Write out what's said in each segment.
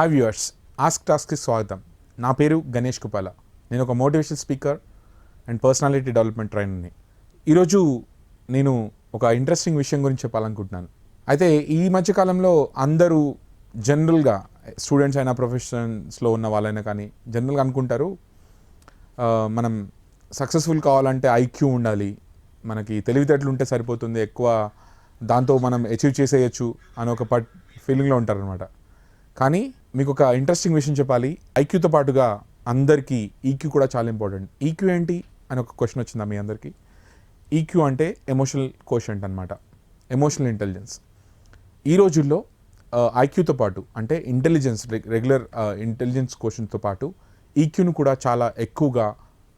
Hi viewers ask టాస్క్కి స్వాగతం. నా పేరు గణేష్ కుపాల. నేను ఒక motivation speaker and personality development ట్రైనర్ని ఈరోజు నేను ఒక ఇంట్రెస్టింగ్ విషయం గురించి చెప్పాలనుకుంటున్నాను. అయితే ఈ మధ్యకాలంలో అందరూ జనరల్గా స్టూడెంట్స్ అయినా ప్రొఫెషన్స్లో ఉన్న వాళ్ళైనా కానీ జనరల్గా అనుకుంటారు మనం సక్సెస్ఫుల్ కావాలంటే ఐక్యూ ఉండాలి. మనకి తెలివితేటలు ఉంటే సరిపోతుంది. ఎక్కువ దాంతో మనం అచీవ్ చేసేయచ్చు అని ఒక పట్ ఫీలింగ్లో ఉంటారనమాట కానీ మీకు ఒక ఇంట్రెస్టింగ్ విషయం చెప్పాలి. ఐక్యూతో పాటుగా అందరికీ ఈక్యూ కూడా చాలా ఇంపార్టెంట్ ఈక్యూ ఏంటి? అని ఒక క్వశ్చన్ వచ్చిందా మీ అందరికీ? ఈక్యూ అంటే ఎమోషనల్ కోషంట్ అనమాట ఎమోషనల్ ఇంటెలిజెన్స్ ఈ రోజుల్లో ఐక్యూతో పాటు అంటే ఇంటెలిజెన్స్ రెగ్యులర్ ఇంటెలిజెన్స్ క్వశ్చన్తో పాటు ఈక్యూను కూడా చాలా ఎక్కువగా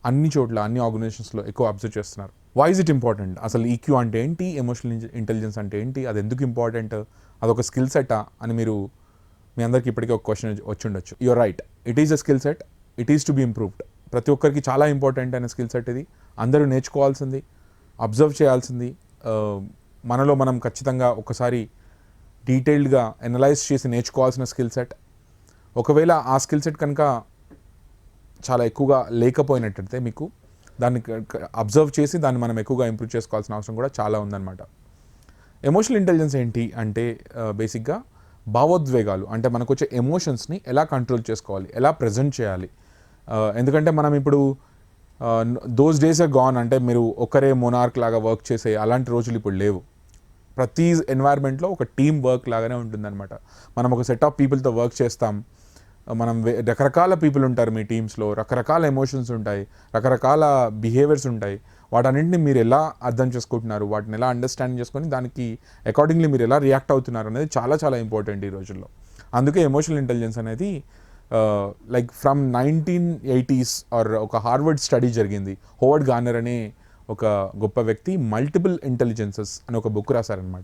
అన్ని చోట్ల అన్ని ఆర్గనైజేషన్స్లో ఎక్కువ అబ్జర్వ్ చేస్తున్నారు. వై ఇస్ ఇట్ ఇంపార్టెంట్ అసలు ఈక్యూ అంటే ఏంటి? ఎమోషనల్ ఇంటెలిజెన్స్ అంటే ఏంటి? అది ఎందుకు ఇంపార్టెంట్ అదొక స్కిల్ సెటా అని మీరు మీ అందరికీ ఇప్పటికే ఒక క్వశ్చన్ వచ్చి ఉండొచ్చు your right it is a skill set it is to be improved ప్రతి ఒక్కరికి చాలా ఇంపార్టెంట్ అయిన స్కిల్ సెట్ ఇది. అందరూ నేర్చుకోవాల్సింది అబ్జర్వ్ చేయాల్సింది. మనలో మనం ఖచ్చితంగా ఒకసారి డీటెయిల్డ్గా అనలైజ్ చేసి నేర్చుకోవాల్సిన స్కిల్ సెట్ ఒకవేళ ఆ స్కిల్ సెట్ కనుక చాలా ఎక్కువగా లేకపోయినట్టయితే మీకు దాన్ని అబ్జర్వ్ చేసి దాన్ని మనం ఎక్కువగా ఇంప్రూవ్ చేసుకోవాల్సిన అవసరం కూడా చాలా ఉందన్నమాట. ఎమోషనల్ ఇంటెలిజెన్స్ ఏంటి అంటే బేసిక్గా భావోద్వేగాలు అంటే మనకు వచ్చే ఎమోషన్స్ని ఎలా కంట్రోల్ చేసుకోవాలి ఎలా ప్రజెంట్ చేయాలి. Uh, ఎందుకంటే మనం ఇప్పుడు దోస్ డేస్ ఆర్ గాన్ అంటే మీరు ఒకరే మొనార్క్ లాగా వర్క్ చేసే అలాంటి రోజులు ఇప్పుడు లేవు. ప్రతి ఎన్వైర్న్మెంట్లో ఒక టీం వర్క్ లాగానే ఉంటుందన్నమాట. మనం ఒక సెట్ ఆఫ్ పీపుల్తో వర్క్ చేస్తాం. మనం వే- రకరకాల పీపుల్ ఉంటారు మీ టీమ్స్లో రకరకాల ఎమోషన్స్ ఉంటాయి రకరకాల బిహేవియర్స్ ఉంటాయి. వాటన్నింటిని మీరు ఎలా అర్థం చేసుకుంటున్నారు? వాటిని ఎలా అండర్స్టాండ్ చేసుకొని దానికి అకార్డింగ్లీ మీరు ఎలా రియాక్ట్ అవుతున్నారు అనేది చాలా చాలా ఇంపార్టెంట్ ఈ రోజుల్లో. అందుకే ఎమోషనల్ ఇంటెలిజెన్స్ అనేది like from nineteen eighties or ఒక హార్వర్డ్ స్టడీ జరిగింది. హోవర్డ్ గార్నర్ అనే ఒక గొప్ప వ్యక్తి మల్టిపుల్ ఇంటెలిజెన్సెస్ అని ఒక బుక్ రాశారనమాట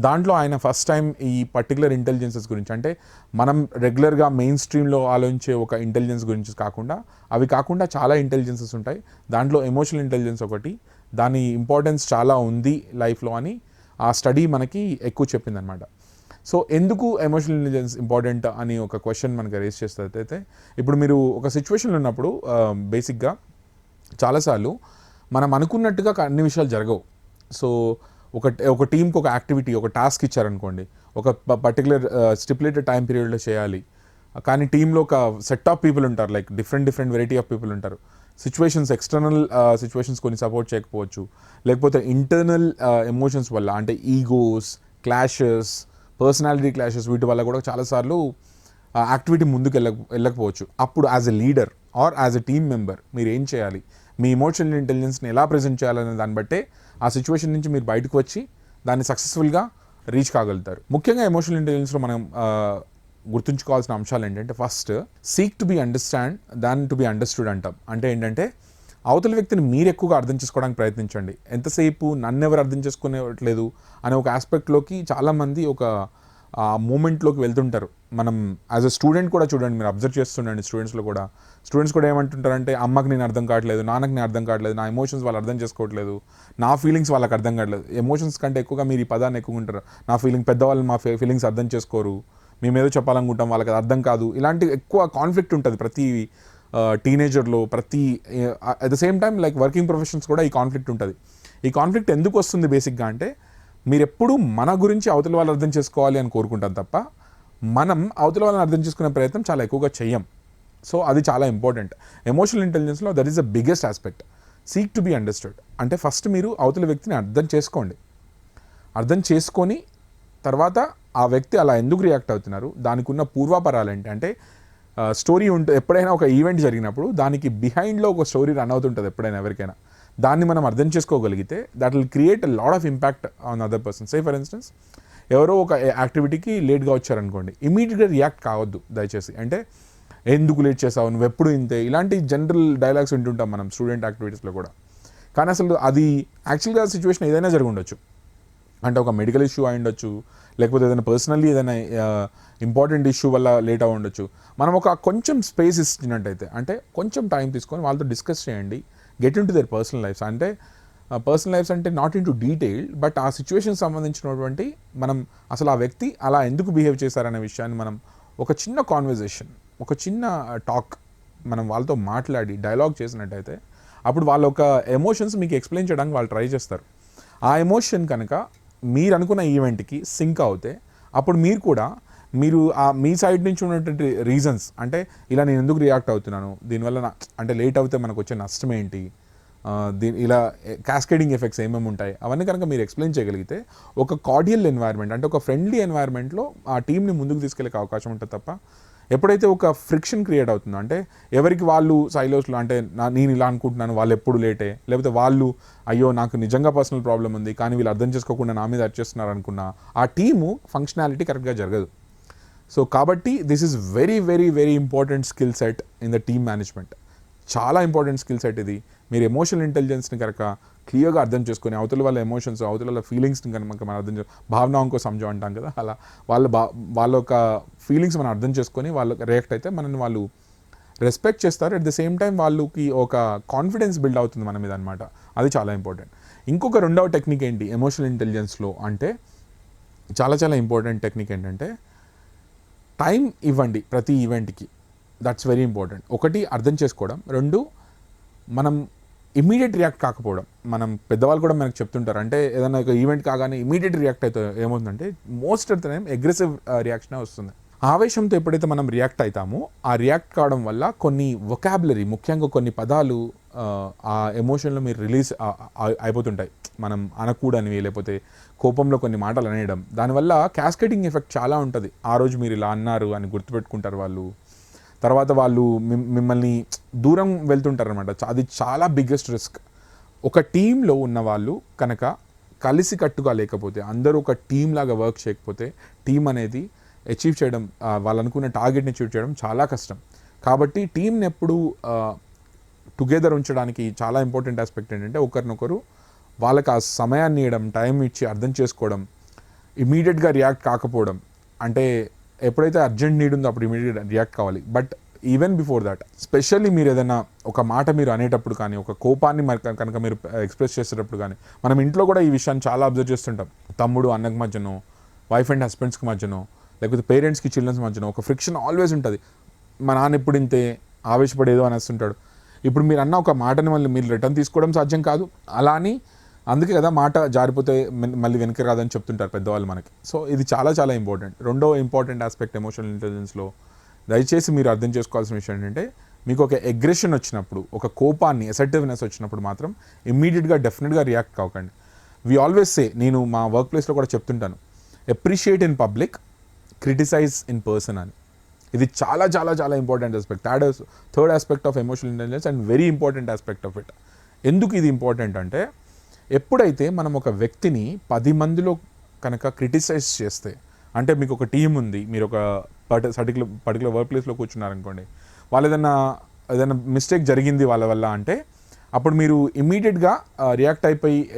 దాంట్లో ఆయన ఫస్ట్ టైం ఈ పర్టికులర్ ఇంటెలిజెన్సెస్ గురించి అంటే మనం రెగ్యులర్గా మెయిన్ స్ట్రీమ్లో ఆలోచించే ఒక ఇంటెలిజెన్స్ గురించి కాకుండా అవి కాకుండా చాలా ఇంటెలిజెన్సెస్ ఉంటాయి. దాంట్లో ఎమోషనల్ ఇంటెలిజెన్స్ ఒకటి దాని ఇంపార్టెన్స్ చాలా ఉంది లైఫ్లో అని ఆ స్టడీ మనకి ఎక్కువ చెప్పిందనమాట సో ఎందుకు ఎమోషనల్ ఇంటెలిజెన్స్ ఇంపార్టెంట్ అని ఒక క్వశ్చన్ మనకి రేస్ చేస్తే ఇప్పుడు మీరు ఒక సిచ్యువేషన్లో ఉన్నప్పుడు బేసిక్గా చాలాసార్లు మనం అనుకున్నట్టుగా అన్ని విషయాలు జరగవు. సో ఒక ఒక టీంకి ఒక యాక్టివిటీ ఒక టాస్క్ ఇచ్చారనుకోండి ఒక పర్టికులర్ స్టిపులేటెడ్ టైం పీరియడ్లో చేయాలి. కానీ టీంలో ఒక సెట్ ఆఫ్ పీపుల్ ఉంటారు like different different variety of people ఉంటారు. సిచ్యువేషన్స్ ఎక్స్టర్నల్ సిచ్యువేషన్స్ కొన్ని సపోర్ట్ చేయకపోవచ్చు. లేకపోతే ఇంటర్నల్ ఎమోషన్స్ వల్ల అంటే ఈగోస్ క్లాషెస్ పర్సనాలిటీ క్లాషెస్ వీటి వల్ల కూడా చాలాసార్లు యాక్టివిటీ ముందుకు వెళ్ళక వెళ్ళకపోవచ్చు. అప్పుడు as a leader or as a team member మీరు ఏం చేయాలి? మీ ఇమోషనల్ ఇంటెలిజెన్స్ని ఎలా ప్రజెంట్ చేయాలనే దాన్ని బట్టే ఆ సిచ్యువేషన్ నుంచి మీరు బయటకు వచ్చి దాన్ని సక్సెస్ఫుల్గా రీచ్ కాగలుగుతారు. ముఖ్యంగా ఎమోషనల్ ఇంటెలిజెన్స్లో మనం గుర్తుంచుకోవాల్సిన అంశాలు ఏంటంటే first seek to be understand than to be understood అంటాం. అంటే ఏంటంటే అవతల వ్యక్తిని మీరు ఎక్కువగా అర్థం చేసుకోవడానికి ప్రయత్నించండి. ఎంతసేపు నన్ను ఎవరు అర్థం చేసుకునేట్లేదు అనే ఒక ఆస్పెక్ట్లోకి చాలామంది ఒక ఆ మూమెంట్లోకి వెళ్తుంటారు. మనం యాజ్ అ స్టూడెంట్ కూడా చూడండి మీరు అబ్జర్వ్ చేస్తుండండి స్టూడెంట్స్లో కూడా. స్టూడెంట్స్ కూడా ఏమంటుంటారంటే అమ్మకి నేను అర్థం కావట్లేదు నాన్నకి నేను అర్థం కావట్లేదు నా ఎమోషన్స్ వాళ్ళు అర్థం చేసుకోవట్లేదు నా ఫీలింగ్స్ వాళ్ళకి అర్థం కావట్లేదు. ఎమోషన్స్ కంటే ఎక్కువగా మీరు ఈ పదాన్ని ఎక్కువ ఉంటారు. నా ఫీలింగ్ పెద్దవాళ్ళు మా ఫీలింగ్స్ అర్థం చేసుకోరు. మేము ఏదో చెప్పాలనుకుంటాం వాళ్ళకి అది అర్థం కాదు. ఇలాంటి ఎక్కువ కాన్ఫ్లిక్ట్ ఉంటుంది ప్రతి టీనేజర్లో ప్రతి at the same time like working professions కూడా ఈ కాన్ఫ్లిక్ట్ ఉంటుంది. ఈ కాన్ఫ్లిక్ట్ ఎందుకు వస్తుంది బేసిక్గా అంటే మీరెప్పుడూ మన గురించి అవతల వాళ్ళు అర్థం చేసుకోవాలి అని కోరుకుంటాం తప్ప మనం అవతల వాళ్ళని అర్థం చేసుకునే ప్రయత్నం చాలా ఎక్కువగా చెయ్యం. సో అది చాలా important. Emotional ఇంటెలిజెన్స్లో that is the biggest aspect seek to be understood అంటే ఫస్ట్ మీరు అవతల వ్యక్తిని అర్థం చేసుకోండి. అర్థం చేసుకొని తర్వాత ఆ వ్యక్తి అలా ఎందుకు రియాక్ట్ అవుతున్నారు? దానికి ఉన్న పూర్వాపరాలు ఏంటి? అంటే స్టోరీ ఉంటే ఎప్పుడైనా ఒక ఈవెంట్ జరిగినప్పుడు దానికి బిహైండ్లో ఒక స్టోరీ రన్ అవుతుంటుంది ఎప్పుడైనా ఎవరికైనా. దాన్ని మనం అర్థం చేసుకోగలిగితే that will create a lot of impact on other person say for instance ఎవరో ఒక యాక్టివిటీకి లేట్గా వచ్చారనుకోండి ఇమీడియట్గా రియాక్ట్ కావద్దు దయచేసి. అంటే ఎందుకు లేట్ చేసావు నువ్వు ఎప్పుడు ఇంతే? ఇలాంటి జనరల్ డైలాగ్స్ వింటుంటాం మనం స్టూడెంట్ యాక్టివిటీస్లో కూడా. కానీ అసలు అది యాక్చువల్గా సిచ్యువేషన్ ఏదైనా జరిగి ఉండొచ్చు. అంటే ఒక మెడికల్ ఇష్యూ అయి ఉండొచ్చు లేకపోతే ఏదైనా పర్సనల్లీ ఏదైనా ఇంపార్టెంట్ ఇష్యూ వల్ల లేట్ అవ్వ ఉండొచ్చు. మనం ఒక కొంచెం స్పేస్ ఇచ్చినట్టయితే అంటే కొంచెం టైం తీసుకొని వాళ్ళతో డిస్కస్ చేయండి get in to their personal lives అంటే పర్సనల్ లైఫ్స్ అంటే not in to detail but ఆ సిచ్యువేషన్ సంబంధించినటువంటి మనం అసలు ఆ వ్యక్తి అలా ఎందుకు బిహేవ్ చేశారనే విషయాన్ని మనం ఒక చిన్న కాన్వర్జేషన్ ఒక చిన్న టాక్ మనం వాళ్ళతో మాట్లాడి డైలాగ్ చేసినట్టయితే అప్పుడు వాళ్ళ ఒక ఎమోషన్స్ మీకు ఎక్స్ప్లెయిన్ చేయడానికి వాళ్ళు ట్రై చేస్తారు. ఆ ఎమోషన్ కనుక మీరు అనుకున్న ఈవెంట్కి సింక్ అవుతే అప్పుడు మీరు కూడా మీరు ఆ మీ సైడ్ నుంచి ఉన్నటువంటి రీజన్స్ అంటే ఇలా నేను ఎందుకు రియాక్ట్ అవుతున్నాను? దీనివల్ల అంటే లేట్ అవుతే మనకు వచ్చే నష్టం ఏంటి? దీని ఇలా క్యాస్కేడింగ్ ఎఫెక్ట్స్ ఏమేమి ఉంటాయి? అవన్నీ కనుక మీరు ఎక్స్ప్లెయిన్ చేయగలిగితే ఒక కార్డియల్ ఎన్వైర్న్మెంట్ అంటే ఒక ఫ్రెండ్లీ ఎన్వైర్న్మెంట్లో ఆ టీంని ముందుకు తీసుకెళ్ళే అవకాశం ఉంటుంది తప్ప ఎప్పుడైతే ఒక ఫ్రిక్షన్ క్రియేట్ అవుతుందో అంటే ఎవరికి వాళ్ళు సైలోస్లో అంటే నా నేను ఇలా అనుకుంటున్నాను వాళ్ళు ఎప్పుడు లేటే లేకపోతే వాళ్ళు అయ్యో నాకు నిజంగా పర్సనల్ ప్రాబ్లం ఉంది కానీ వీళ్ళు అర్థం చేసుకోకుండా నా మీద అర్చేస్తున్నారు అనుకున్న ఆ టీము ఫంక్షనాలిటీ కరెక్ట్గా జరగదు. సో కాబట్టి this is very very very important skill set in the team management చాలా ఇంపార్టెంట్ స్కిల్ సెట్ ఇది. మీరు ఎమోషనల్ ఇంటెలిజెన్స్ని కనుక క్లియర్గా అర్థం చేసుకొని అవతల వాళ్ళ ఎమోషన్స్ అవతల వాళ్ళ ఫీలింగ్స్ని కనుక మనం అర్థం చే భావన ఇంకో సంజం అంటాం కదా అలా వాళ్ళ బా వాళ్ళ యొక్క ఫీలింగ్స్ మనం అర్థం చేసుకొని వాళ్ళ రియాక్ట్ అయితే మనల్ని వాళ్ళు రెస్పెక్ట్ చేస్తారు. అట్ ద సేమ్ టైం వాళ్ళకి ఒక కాన్ఫిడెన్స్ బిల్డ్ అవుతుంది మన మీద అనమాట అది చాలా ఇంపార్టెంట్ ఇంకొక రెండవ టెక్నిక్ ఏంటి? ఎమోషనల్ ఇంటెలిజెన్స్లో అంటే చాలా చాలా ఇంపార్టెంట్ టెక్నిక్ ఏంటంటే టైం ఇవ్వండి ప్రతి ఈవెంట్కి. దట్స్ వెరీ ఇంపార్టెంట్ ఒకటి అర్థం చేసుకోవడం. రెండు మనం ఇమీడియట్ రియాక్ట్ కాకపోవడం. మనం పెద్దవాళ్ళు కూడా మనకు చెప్తుంటారు. అంటే ఏదైనా ఒక ఈవెంట్ కాగానే ఇమీడియట్ రియాక్ట్ అయితే ఏమవుతుందంటే most of the time aggressive reaction వస్తుంది. ఆవేశంతో ఎప్పుడైతే మనం రియాక్ట్ అవుతామో ఆ రియాక్ట్ కావడం వల్ల కొన్ని వొకాబులరీ ముఖ్యంగా కొన్ని పదాలు uh, ఆ, ఎమోషన్లో మీరు రిలీజ్ అయిపోతుంటాయి. మనం అనకూడనివి లేకపోతే కోపంలో కొన్ని మాటలు అనేయడం. దానివల్ల క్యాస్కేటింగ్ ఎఫెక్ట్ చాలా ఉంటుంది. ఆ రోజు మీరు ఇలా అన్నారు అని గుర్తుపెట్టుకుంటారు వాళ్ళు. తర్వాత వాళ్ళు మిమ్- మిమ్మల్ని దూరం వెళ్తుంటారు అనమాట అది చాలా బిగ్గెస్ట్ రిస్క్ ఒక టీంలో ఉన్న వాళ్ళు కనుక కలిసి కట్టుగా లేకపోతే అందరూ ఒక టీం లాగా వర్క్ చేయకపోతే టీం అనేది అచీవ్ చేయడం వాళ్ళు అనుకున్న టార్గెట్ని అచీవ్ చేయడం చాలా కష్టం. కాబట్టి టీంని ఎప్పుడు టుగెదర్ ఉంచడానికి చాలా ఇంపార్టెంట్ ఆస్పెక్ట్ ఏంటంటే ఒకరినొకరు వాళ్ళకి ఆ సమయాన్ని ఇవ్వడం టైం ఇచ్చి అర్థం చేసుకోవడం ఇమీడియట్గా రియాక్ట్ కాకపోవడం అంటే ఎప్పుడైతే అర్జెంట్ నీడ్ ఉందో అప్పుడు ఇమీడియట్ రియాక్ట్ కావాలి. But even before that specially మీరు ఏదైనా ఒక మాట మీరు అనేటప్పుడు కానీ ఒక కోపాన్ని మరి కనుక- మీరు ఎక్స్ప్రెస్ చేసేటప్పుడు కానీ మనం ఇంట్లో కూడా ఈ విషయాన్ని చాలా అబ్జర్వ్ చేస్తుంటాం. తమ్ముడు అన్నకు మధ్యనో వైఫ్ అండ్ హస్బెండ్స్కి మధ్యనో లేకపోతే పేరెంట్స్కి చిల్డ్రన్స్ మధ్యనో ఒక ఫ్రిక్షన్ ఆల్వేస్ ఉంటుంది. మా నాన్న ఎప్పుడు ఇంతే ఆవేశపడేదో అనేస్తుంటాడు. ఇప్పుడు మీరు అన్న ఒక మాటని మళ్ళీ మీరు రిటర్న్ తీసుకోవడం సాధ్యం కాదు. అలా అని అందుకే కదా మాట జారిపోతే మళ్ళీ వెనక్కి రాదని చెప్తుంటారు పెద్దవాళ్ళు మనకి. సో ఇది చాలా చాలా ఇంపార్టెంట్. రెండో ఇంపార్టెంట్ ఆస్పెక్ట్ ఎమోషనల్ ఇంటెలిజెన్స్లో దయచేసి మీరు అర్థం చేసుకోవాల్సిన విషయం ఏంటంటే మీకు ఒక అగ్రెషన్ వచ్చినప్పుడు ఒక కోపాన్ని అసర్టివ్నెస్ వచ్చినప్పుడు మాత్రం ఇమ్మీడియట్గా డెఫినెట్గా రియాక్ట్ కావకండి వీ ఆల్వేస్ సే నేను మా వర్క్ ప్లేస్లో కూడా చెప్తుంటాను appreciate in public criticise in person అని. ఇది చాలా చాలా చాలా important aspect third third aspect of emotional intelligence and very important aspect of it ఎందుకు ఇది ఇంపార్టెంట్ అంటే ఎప్పుడైతే మనం ఒక వ్యక్తిని పది మందిలో కనుక క్రిటిసైజ్ చేస్తే అంటే మీకు ఒక టీం ఉంది మీరు ఒక పర్టి సర్టికులర్ పర్టికులర్ వర్క్ ప్లేస్లో కూర్చున్నారనుకోండి వాళ్ళు ఏదైనా ఏదైనా మిస్టేక్ జరిగింది వాళ్ళ వల్ల అంటే అప్పుడు మీరు ఇమీడియట్గా రియాక్ట్ అయిపోయి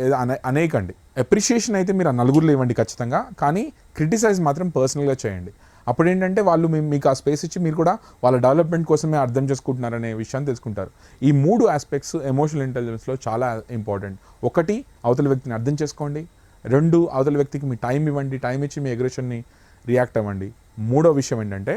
అనేకండి అప్రిషియేషన్ అయితే మీరు ఆ నలుగురిలో ఇవ్వండి ఖచ్చితంగా కానీ క్రిటిసైజ్ మాత్రం పర్సనల్గా చేయండి. అప్పుడు ఏంటంటే వాళ్ళు మీకు ఆ స్పేస్ ఇచ్చి మీరు కూడా వాళ్ళ డెవలప్మెంట్ కోసమే అర్థం చేసుకుంటున్నారనే విషయాన్ని తెలుసుకుంటారు. ఈ మూడు ఆస్పెక్ట్స్ ఎమోషనల్ ఇంటెలిజెన్స్లో చాలా ఇంపార్టెంట్ ఒకటి అవతల వ్యక్తిని అర్థం చేసుకోండి. రెండు అవతల వ్యక్తికి మీ టైం ఇవ్వండి. టైం ఇచ్చి మీ అగ్రెషన్ని రియాక్ట్ అవ్వండి. మూడో విషయం ఏంటంటే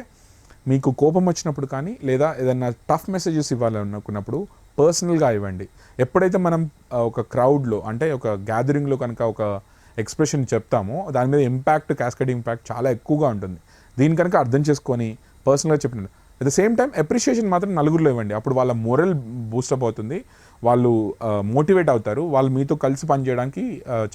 మీకు కోపం వచ్చినప్పుడు కానీ లేదా ఏదైనా టఫ్ మెసేజెస్ ఇవ్వాలనుకున్నప్పుడు పర్సనల్గా ఇవ్వండి. ఎప్పుడైతే మనం ఒక క్రౌడ్లో అంటే ఒక గ్యాదరింగ్లో కనుక ఒక ఎక్స్ప్రెషన్ చెప్తామో దాని మీద ఇంపాక్ట్ క్యాస్కడ్ ఇంపాక్ట్ చాలా ఎక్కువగా ఉంటుంది. దీని కనుక అర్థం చేసుకొని పర్సనల్గా చెప్పినాడు at the same time appreciation మాత్రం నలుగురిలో ఇవ్వండి. అప్పుడు వాళ్ళ మొరల్ బూస్టప్ అవుతుంది. వాళ్ళు మోటివేట్ అవుతారు. వాళ్ళు మీతో కలిసి పనిచేయడానికి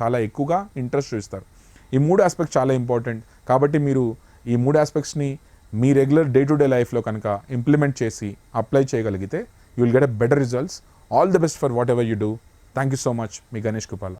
చాలా ఎక్కువగా ఇంట్రెస్ట్ చూపిస్తారు ఈ మూడు ఆస్పెక్ట్స్ చాలా ఇంపార్టెంట్ కాబట్టి మీరు ఈ మూడు ఆస్పెక్ట్స్ని మీ రెగ్యులర్ డే టు డే లైఫ్లో కనుక ఇంప్లిమెంట్ చేసి అప్లై చేయగలిగితే you will get a better results all the best for whatever you do thank you so much me Ganesh Kupala